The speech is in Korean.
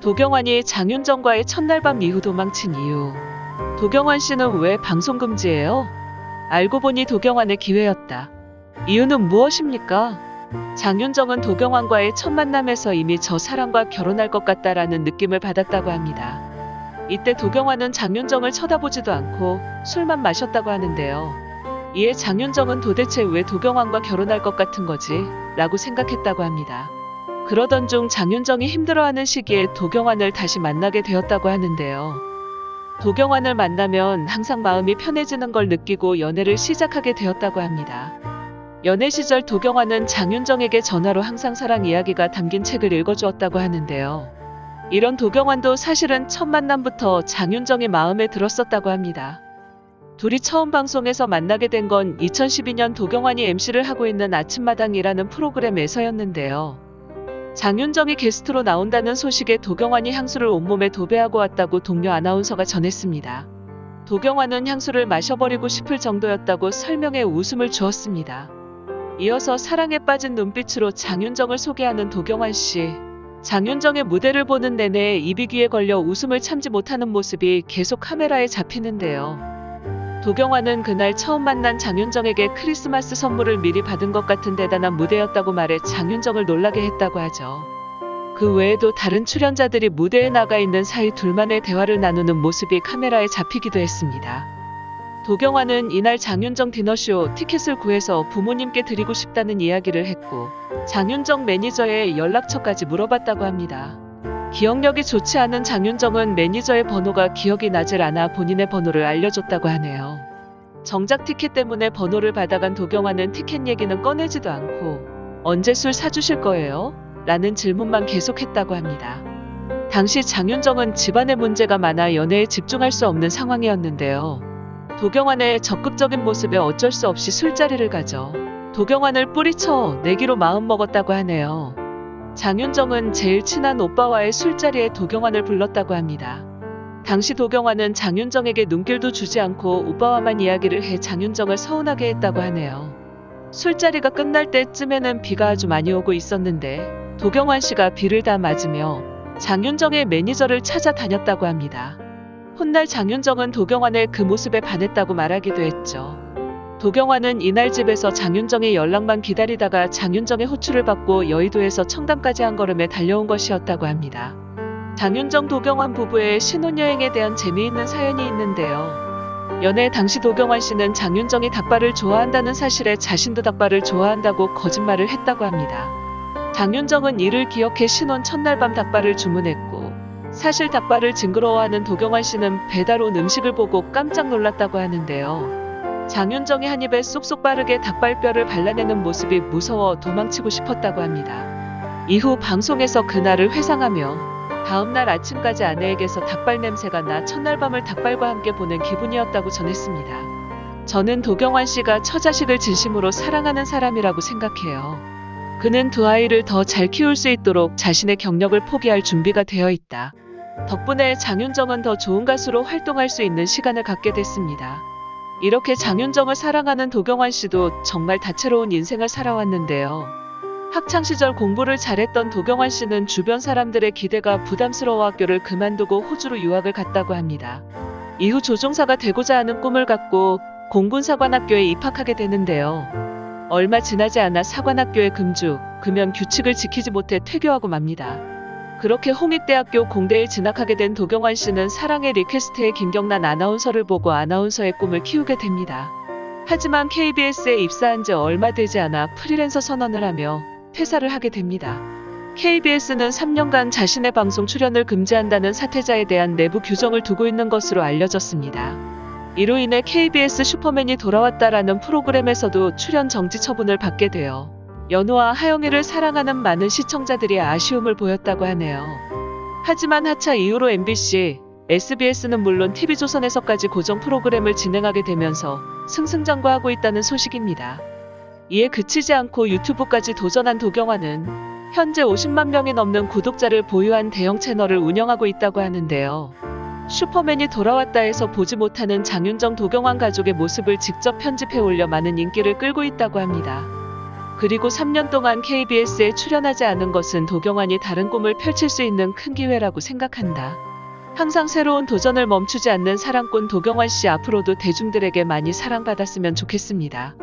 도경환이 장윤정과의 첫날 밤 이후 도망친 이유. 도경환 씨는 왜 방송 금지예요? 알고 보니 도경환의 기회였다. 이유는 무엇입니까? 장윤정은 도경환과의 첫 만남에서 이미 저 사람과 결혼할 것 같다라는 느낌을 받았다고 합니다. 이때 도경환은 장윤정을 쳐다보지도 않고 술만 마셨다고 하는데요. 이에 장윤정은 도대체 왜 도경환과 결혼할 것 같은 거지? 라고 생각했다고 합니다. 그러던 중 장윤정이 힘들어하는 시기에 도경환을 다시 만나게 되었다고 하는데요. 도경환을 만나면 항상 마음이 편해지는 걸 느끼고 연애를 시작하게 되었다고 합니다. 연애 시절 도경환은 장윤정에게 전화로 항상 사랑 이야기가 담긴 책을 읽어주었다고 하는데요. 이런 도경환도 사실은 첫 만남부터 장윤정의 마음에 들었었다고 합니다. 둘이 처음 방송에서 만나게 된 건 2012년 도경환이 MC를 하고 있는 아침마당이라는 프로그램에서였는데요. 장윤정이 게스트로 나온다는 소식에 도경환이 향수를 온몸에 도배하고 왔다고 동료 아나운서가 전했습니다. 도경환은 향수를 마셔버리고 싶을 정도였다고 설명해 웃음을 주었습니다. 이어서 사랑에 빠진 눈빛으로 장윤정을 소개하는 도경환 씨. 장윤정의 무대를 보는 내내 입이 귀에 걸려 웃음을 참지 못하는 모습이 계속 카메라에 잡히는데요. 도경환은 그날 처음 만난 장윤정에게 크리스마스 선물을 미리 받은 것 같은 대단한 무대였다고 말해 장윤정을 놀라게 했다고 하죠. 그 외에도 다른 출연자들이 무대에 나가 있는 사이 둘만의 대화를 나누는 모습이 카메라에 잡히기도 했습니다. 도경환은 이날 장윤정 디너쇼 티켓을 구해서 부모님께 드리고 싶다는 이야기를 했고 장윤정 매니저의 연락처까지 물어봤다고 합니다. 기억력이 좋지 않은 장윤정은 매니저의 번호가 기억이 나질 않아 본인의 번호를 알려줬다고 하네요. 정작 티켓 때문에 번호를 받아간 도경환은 티켓 얘기는 꺼내지도 않고 언제 술 사주실 거예요? 라는 질문만 계속했다고 합니다. 당시 장윤정은 집안에 문제가 많아 연애에 집중할 수 없는 상황이었는데요. 도경환의 적극적인 모습에 어쩔 수 없이 술자리를 가져 도경환을 뿌리쳐 내기로 마음먹었다고 하네요. 장윤정은 제일 친한 오빠와의 술자리에 도경환을 불렀다고 합니다. 당시 도경환은 장윤정에게 눈길도 주지 않고 오빠와만 이야기를 해 장윤정을 서운하게 했다고 하네요. 술자리가 끝날 때쯤에는 비가 아주 많이 오고 있었는데 도경환 씨가 비를 다 맞으며 장윤정의 매니저를 찾아다녔다고 합니다. 훗날 장윤정은 도경환의 그 모습에 반했다고 말하기도 했죠. 도경환은 이날 집에서 장윤정의 연락만 기다리다가 장윤정의 호출을 받고 여의도에서 청담까지 한 걸음에 달려온 것이었다고 합니다. 장윤정 도경환 부부의 신혼여행에 대한 재미있는 사연이 있는데요. 연애 당시 도경환 씨는 장윤정이 닭발을 좋아한다는 사실에 자신도 닭발을 좋아한다고 거짓말을 했다고 합니다. 장윤정은 이를 기억해 신혼 첫날 밤 닭발을 주문했고 사실 닭발을 징그러워하는 도경환 씨는 배달 온 음식을 보고 깜짝 놀랐다고 하는데요. 장윤정이 한 입에 쏙쏙 빠르게 닭발뼈를 발라내는 모습이 무서워 도망치고 싶었다고 합니다. 이후 방송에서 그날을 회상하며 다음날 아침까지 아내에게서 닭발 냄새가 나 첫날 밤을 닭발과 함께 보낸 기분이었다고 전했습니다. 저는 도경환 씨가 처자식을 진심으로 사랑하는 사람이라고 생각해요. 그는 두 아이를 더 잘 키울 수 있도록 자신의 경력을 포기할 준비가 되어 있다. 덕분에 장윤정은 더 좋은 가수로 활동할 수 있는 시간을 갖게 됐습니다. 이렇게 장윤정을 사랑하는 도경환 씨도 정말 다채로운 인생을 살아왔는데요. 학창 시절 공부를 잘했던 도경환 씨는 주변 사람들의 기대가 부담스러워 학교를 그만두고 호주로 유학을 갔다고 합니다. 이후 조종사가 되고자 하는 꿈을 갖고 공군사관학교에 입학하게 되는데요. 얼마 지나지 않아 사관학교의 금주, 금연 규칙을 지키지 못해 퇴교하고 맙니다. 그렇게 홍익대학교 공대에 진학하게 된 도경환 씨는 사랑의 리퀘스트의 김경란 아나운서를 보고 아나운서의 꿈을 키우게 됩니다. 하지만 KBS에 입사한 지 얼마 되지 않아 프리랜서 선언을 하며 퇴사를 하게 됩니다. KBS는 3년간 자신의 방송 출연을 금지한다는 사퇴자에 대한 내부 규정을 두고 있는 것으로 알려졌습니다. 이로 인해 KBS 슈퍼맨이 돌아왔다라는 프로그램에서도 출연 정지 처분을 받게 되어 연우와 하영이를 사랑하는 많은 시청자들이 아쉬움을 보였다고 하네요. 하지만 하차 이후로 MBC, SBS는 물론 TV조선에서까지 고정 프로그램을 진행하게 되면서 승승장구하고 있다는 소식입니다. 이에 그치지 않고 유튜브까지 도전한 도경환은 현재 50만 명이 넘는 구독자를 보유한 대형 채널을 운영하고 있다고 하는데요. 슈퍼맨이 돌아왔다 해서 보지 못하는 장윤정 도경환 가족의 모습을 직접 편집해 올려 많은 인기를 끌고 있다고 합니다. 그리고 3년 동안 KBS에 출연하지 않은 것은 도경환이 다른 꿈을 펼칠 수 있는 큰 기회라고 생각한다. 항상 새로운 도전을 멈추지 않는 사랑꾼 도경환 씨 앞으로도 대중들에게 많이 사랑받았으면 좋겠습니다.